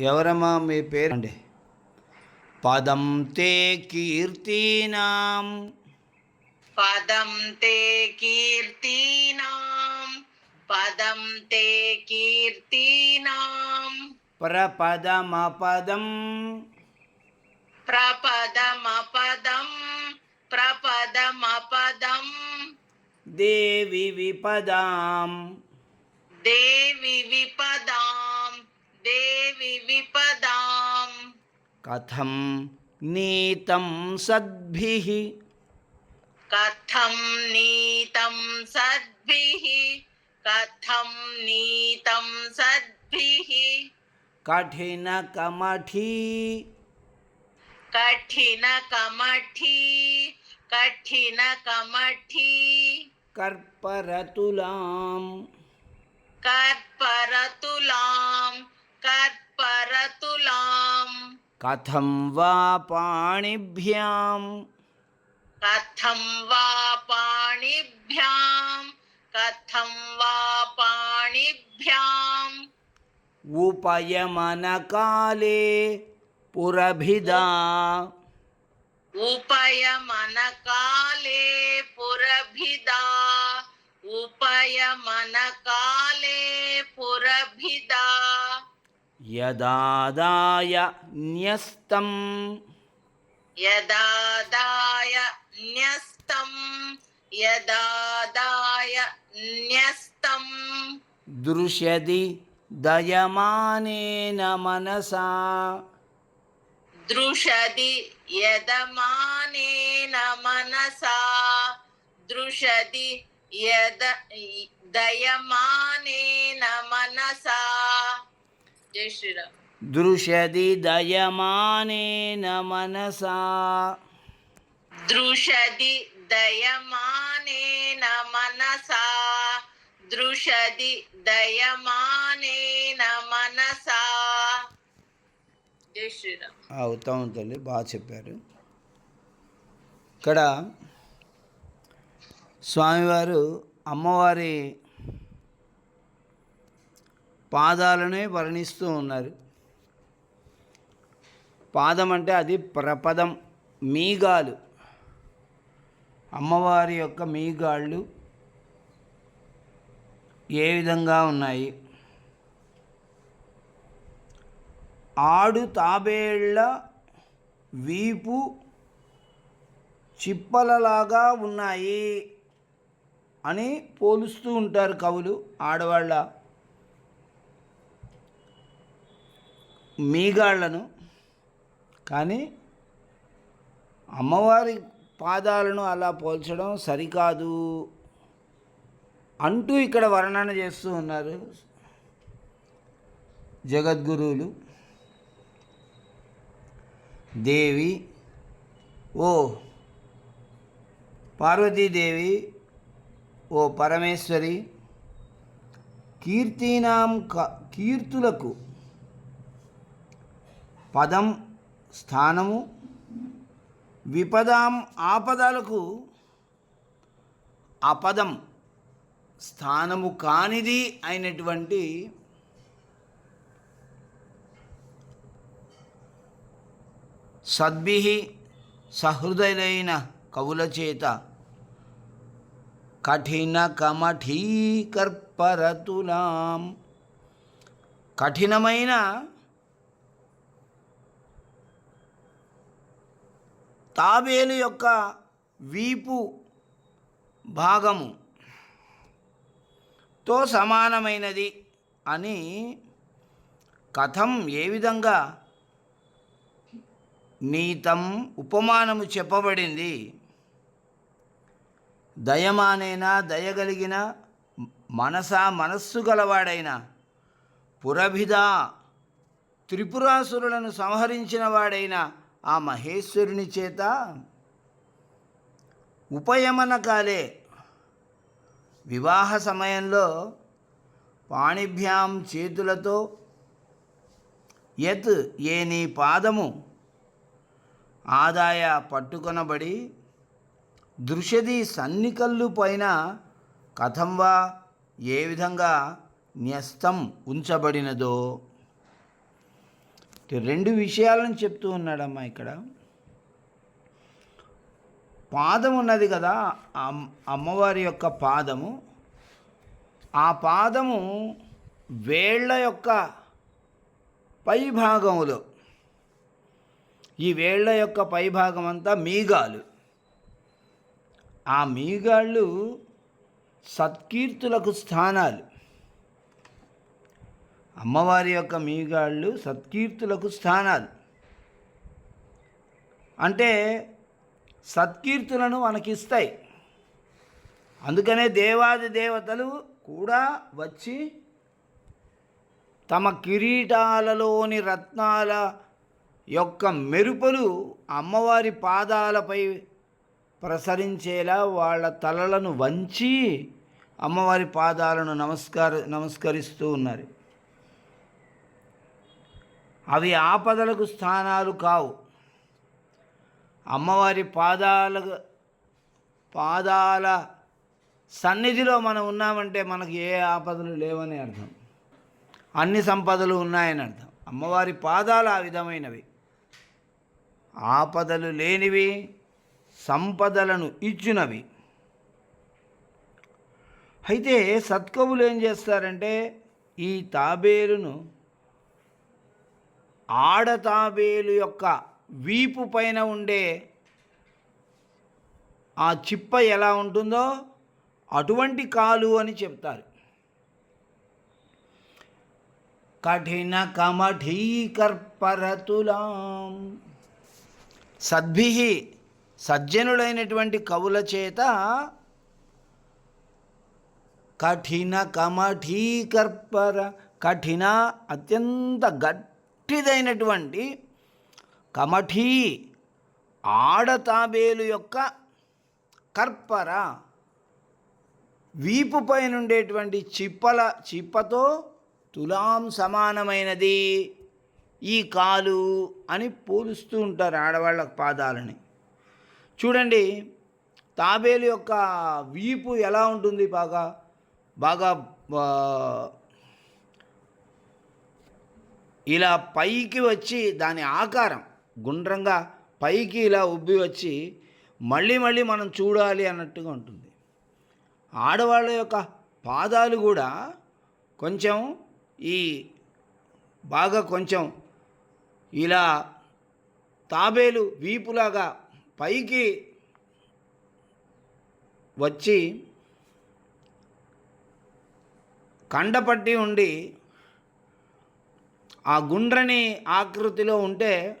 ఎవరమ్మా మీ పేరు? అండి. పదం తే కీర్తీనాం. పదం తే కీర్తీనాం. పదం తే కీర్తీనాం. ప్రపదమపదం. ప్రపదమపదం. ప్రపదమపదం. దేవి విపదాం. దేవి విపదాం. దేవి విపదాం కథం నీతం సద్భిః కథం నీతం సద్భిః కథం నీతం సద్భిః కఠినకమఠీ కఠిన కమఠీ కఠిన కమఠీ కర్పరతులాం కర్పరతులాం కర్పరతులాం కథం వా పాణిభ్యాం కథం వా పాణిభ్యాం కథం వా పాణిభ్యాం ఉపయమనకాలే పురభిదా ఉపయమనకాలే పురభిదా यदादाय न्यस्तम्। यदादाय न्यस्तम्। यदादाय न्यस्तम्। दृश्यति दयमानेन मनसा। दृशति यदमानेन मनसा। दृशति यद दयमानेन मनसा। జై శ్రీరామ్. దృశ్యది దయమానేన మనసా దృషది దయమానేన మనసా దృషది దయమానేన మనసా జై శ్రీరామ్. అవుతాం తల్లి బాగా చెప్పారు. ఇక్కడ స్వామివారు అమ్మవారి పాదాలనే వర్ణిస్తూ ఉన్నారు. పాదం అంటే అది ప్రపదం మీగాలు. అమ్మవారి యొక్క మీగాళ్ళు ఏ విధంగా ఉన్నాయి? ఆడు తాబేళ్ళ వీపు చిప్పలలాగా ఉన్నాయి అని పోలుస్తూ ఉంటారు కవులు ఆడవాళ్ళ మీగాళ్ళను కానీ అమ్మవారి పాదాలను అలా పోల్చడం సరికాదు అంటూ ఇక్కడ వర్ణన చేస్తూ ఉన్నారు జగద్గురువులు. దేవి ఓ పార్వతీదేవి ఓ పరమేశ్వరి కీర్తినాం క కీర్తులకు పదం స్థానము విపదాం ఆపదలకు అపదం స్థానము కానిది అయినటువంటి సద్భి సహృదయులైన కవుల చేత కఠిన కమఠీకర్పరతులాం. కఠినమైన తాబేలు యొక్క వీపు భాగము తో సమానమైనది అని కథం ఏ విధంగా నీతం ఉపమానము చెప్పబడింది? దయమానైనా దయగలిగిన మనసా మనస్సు గలవాడైన పురభిద త్రిపురాసురులను సంహరించిన వాడైన ఆ మహేశ్వరుని చేత ఉపయమన కాలే వివాహ సమయంలో పాణిభ్యాం చేతులతో యత్ ఏ నీ పాదము ఆదాయ పట్టుకొనబడి దృశ్యది సన్నికల్లు పైన కథంవా ఏ విధంగా న్యస్తం ఉంచబడినదో. రెండు విషయాలను చెప్తూ ఉన్నాడమ్మా ఇక్కడ. పాదం ఉన్నది కదా అమ్- అమ్మవారి యొక్క పాదము. ఆ పాదము వేళ్ళ యొక్క పై భాగములో. ఈ వేళ్ళ యొక్క పై భాగం అంతా మీగాలు. ఆ మీగాళ్ళు సత్కీర్తులకు స్థానాలు. అమ్మవారి యొక్క మీగాళ్ళు సత్కీర్తులకు స్థానాలు. అంటే సత్కీర్తులను మనకిస్తాయి. అందుకనే దేవాది దేవతలు కూడా వచ్చి తమ కిరీటాలలోని రత్నాల యొక్క మెరుపులు అమ్మవారి పాదాలపై ప్రసరించేలా వాళ్ళ తలలను వంచి అమ్మవారి పాదాలను నమస్కార నమస్కరిస్తూ ఉన్నారు. అవి ఆపదలకు స్థానాలు కావు. అమ్మవారి పాదాల పాదాల సన్నిధిలో మనం ఉన్నామంటే మనకి ఏ ఆపదలు లేవని అర్థం. అన్ని సంపదలు ఉన్నాయని అర్థం. అమ్మవారి పాదాలు ఆ విధమైనవి. ఆపదలు లేనివి సంపదలను ఇచ్చినవి. అయితే సత్కవులు ఏం చేస్తారంటే ఈ తాబేలును ఆడతాబేలు యొక్క వీపు పైన ఉండే ఆ చిప్ప ఎలా ఉంటుందో అటువంటి కాలు అని చెప్తారు. కఠిన కమఠీకర్పరతులాం. సద్భి సజ్జనులైనటువంటి కవుల చేత కఠిన కమఠీకర్పర కఠిన అత్యంత గట్టిదైనటువంటి కమఠీ ఆడతాబేలు యొక్క కర్పర వీపు పైన ఉండేటువంటి చిప్పల చిప్పతో తులాం సమానమైనది. ఈ కాలు అని పోలుస్తూ ఉంటారు ఆడవాళ్ళ పాదాలని. చూడండి తాబేలు యొక్క వీపు ఎలా ఉంటుంది బాగా? బాగా ఇలా పైకి వచ్చి దాని ఆకారం గుండ్రంగా పైకి ఇలా ఉబ్బి వచ్చి మళ్ళీ మళ్ళీ మనం చూడాలి అన్నట్టుగా ఉంటుంది. ఆడవాళ్ళ యొక్క పాదాలు కూడా కొంచెం ఈ బాగా కొంచెం ఇలా తాబేలు వీపులాగా పైకి వచ్చి కండపట్టి ఉండి ఆ గుండ్రని ఆకృతిలో ఉంటే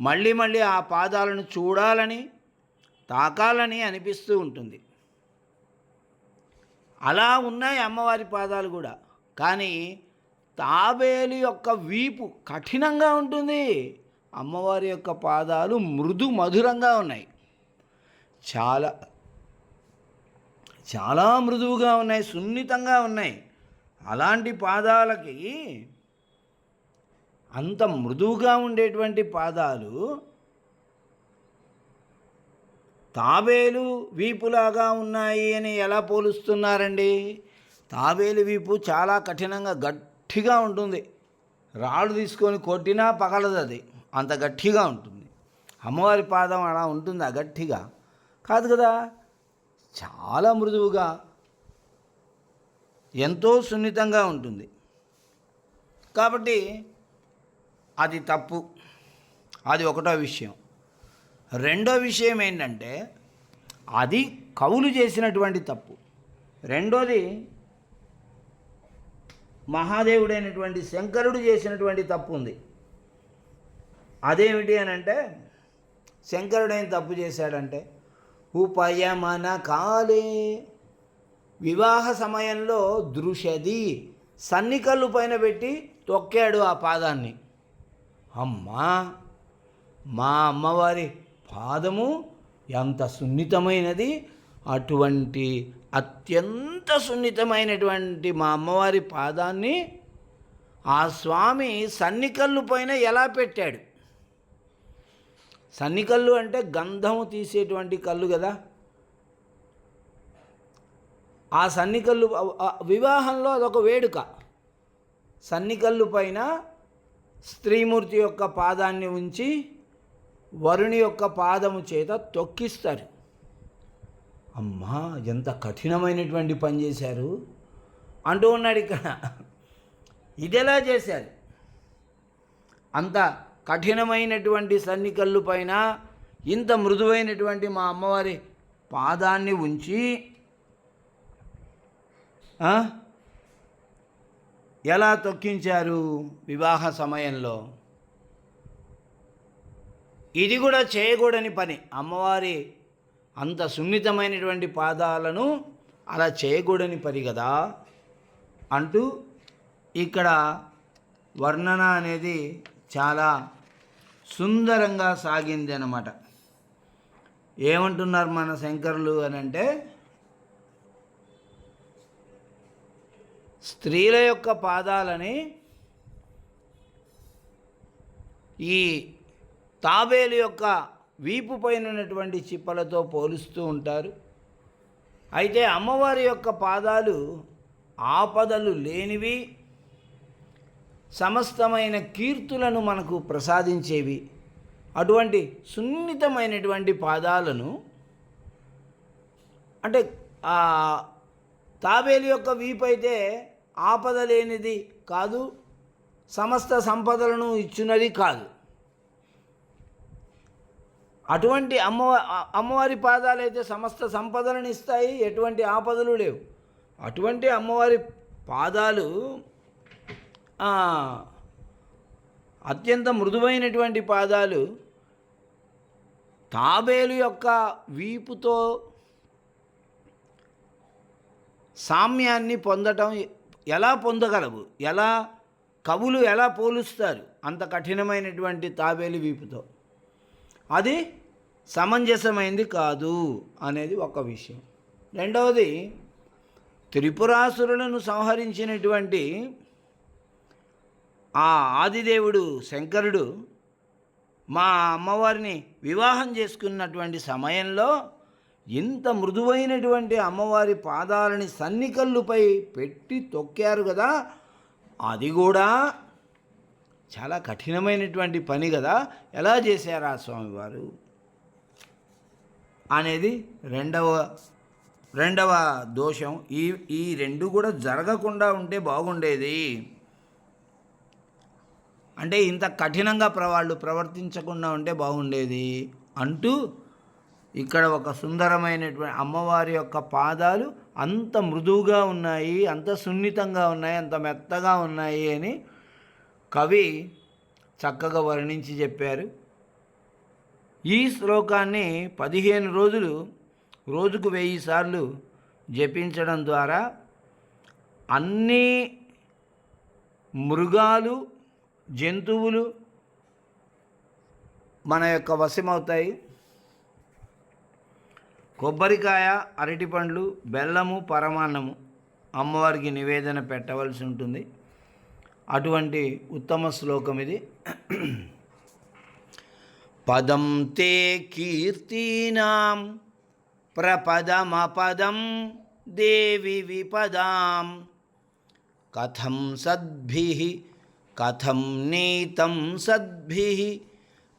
మళ్ళీ మళ్ళీ ఆ పాదాలను చూడాలని తాకాలని అనిపిస్తూ ఉంటుంది. అలా ఉన్నాయి అమ్మవారి పాదాలు కూడా. కానీ తాబేలు యొక్క వీపు కఠినంగా ఉంటుంది. అమ్మవారి యొక్క పాదాలు మృదు మధురంగా ఉన్నాయి. చాలా చాలా మృదువుగా ఉన్నాయి సున్నితంగా ఉన్నాయి. అలాంటి పాదాలకి అంత మృదువుగా ఉండేటువంటి పాదాలు తాబేలు వీపులాగా ఉన్నాయి అని ఎలా పోలుస్తున్నారండి? తాబేలు వీపు చాలా కఠినంగా గట్టిగా ఉంటుంది. రాళ్ళు తీసుకొని కొట్టినా పగలదు అది. అంత గట్టిగా ఉంటుంది. అమ్మవారి పాదం అలా ఉంటుందా గట్టిగా. కాదు కదా చాలా మృదువుగా ఎంతో సున్నితంగా ఉంటుంది. కాబట్టి అది తప్పు. అది ఒకటో విషయం. రెండో విషయం ఏంటంటే అది కవులు చేసినటువంటి తప్పు. రెండోది మహాదేవుడైనటువంటి శంకరుడు చేసినటువంటి తప్పు ఉంది. అదేమిటి అని అంటే శంకరుడైన తప్పు చేశాడంటే ఉపయమన కాలే వివాహ సమయంలో దృషది సన్నికల్లు పైన పెట్టి తొక్కాడు ఆ పాదాన్ని. అమ్మా మా అమ్మవారి పాదము ఎంత సున్నితమైనది. అటువంటి అత్యంత సున్నితమైనటువంటి మా అమ్మవారి పాదాన్ని ఆ స్వామి సన్నికల్లు పైన ఎలా పెట్టాడు? సన్నికల్లు అంటే గంధము తీసేటువంటి కళ్ళు కదా. ఆ సన్నికల్లు వివాహంలో అదొక వేడుక. సన్నికల్లు పైన స్త్రీమూర్తి యొక్క పాదాన్ని ఉంచి వరుణి యొక్క పాదము చేత తొక్కిస్తారు. అమ్మా ఎంత కఠినమైనటువంటి పని చేశారు. అంటూ ఉన్నాడు ఇక్కడ. ఇది ఎలా చేశారు? అంత కఠినమైనటువంటి సన్నికల్లు పైన ఇంత మృదువైనటువంటి మా అమ్మవారి పాదాన్ని ఉంచి ఎలా తొక్కించారు వివాహ సమయంలో? ఇది కూడా చేయకూడని పని. అమ్మవారి అంత సున్నితమైనటువంటి పాదాలను అలా చేయకూడని పని కదా? అంటూ ఇక్కడ వర్ణన అనేది చాలా సుందరంగా సాగింది అన్నమాట. ఏమంటున్నారు మన శంకరులు అని అంటే స్త్రీల యొక్క పాదాలని ఈ తాబేలు యొక్క వీపు పైన ఉన్నటువంటి చిప్పలతో పోలుస్తూ ఉంటారు. అయితే అమ్మవారి యొక్క పాదాలు ఆపదలు లేనివి సమస్తమైన కీర్తులను మనకు ప్రసాదించేవి. అటువంటి సున్నితమైనటువంటి పాదాలను అంటే తాబేలు యొక్క వీపు అయితే ఆపద లేనిది కాదు సమస్త సంపదలను ఇచ్చినది కాదు. అటువంటి అమ్మ అమ్మవారి పాదాలు అయితే సమస్త సంపదలను ఇస్తాయి ఎటువంటి ఆపదలు లేవు. అటువంటి అమ్మవారి పాదాలు అత్యంత మృదువైనటువంటి పాదాలు తాబేలు యొక్క వీపుతో సామ్యాన్ని పొందటం ఎలా పొందగలవు? ఎలా కవులు ఎలా పోలుస్తారు? అంత కఠినమైనటువంటి తాబేలు వీపుతో. అది సమంజసమైంది కాదు అనేది ఒక విషయం. రెండవది త్రిపురాసురులను సంహరించినటువంటి ఆ ఆదిదేవుడు శంకరుడు మా అమ్మవారిని వివాహం చేసుకున్నటువంటి సమయంలో ఇంత మృదువైనటువంటి అమ్మవారి పాదాలని సన్నికల్లుపై పెట్టి తొక్కారు కదా అది కూడా చాలా కఠినమైనటువంటి పని కదా. ఎలా చేశారు ఆ స్వామివారు? అనేది రెండవ రెండవ దోషం. ఈ ఈ రెండు కూడా జరగకుండా ఉంటే బాగుండేది. అంటే ఇంత కఠినంగా ప్రవాళ్ళు ప్రవర్తించకుండా ఉంటే బాగుండేది అంటూ ఇక్కడ ఒక సుందరమైనటువంటి అమ్మవారి యొక్క పాదాలు అంత మృదువుగా ఉన్నాయి అంత సున్నితంగా ఉన్నాయి అంత మెత్తగా ఉన్నాయి అని కవి చక్కగా వర్ణించి చెప్పారు. ఈ శ్లోకాన్ని పదిహేను రోజులు రోజుకు వెయ్యి సార్లు జపించడం ద్వారా అన్ని మృగాలు జంతువులు మన యొక్క వశమవుతాయి. కొబ్బరికాయ అరటిపండ్లు బెల్లము పరమాన్నము అమ్మవారికి నివేదన పెట్టవలసి ఉంటుంది. అటువంటి ఉత్తమ శ్లోకం ఇది. పదం తే కీర్తీనాం ప్రపదమపదం దేవి విపదాం. కథం సద్భి కథం నీతం సద్భి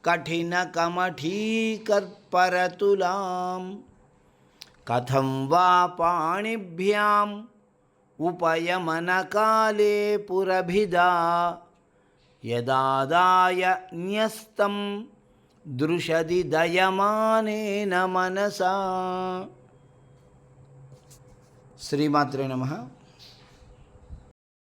కఠినకమఠీకర్పరతులాం. కథం వా పాణిభ్యాం ఉపయమనకాలే పురభిదా యదాదాయ న్యస్తం దృశది దయమానేన మనసా. శ్రీమాత్రే నమ.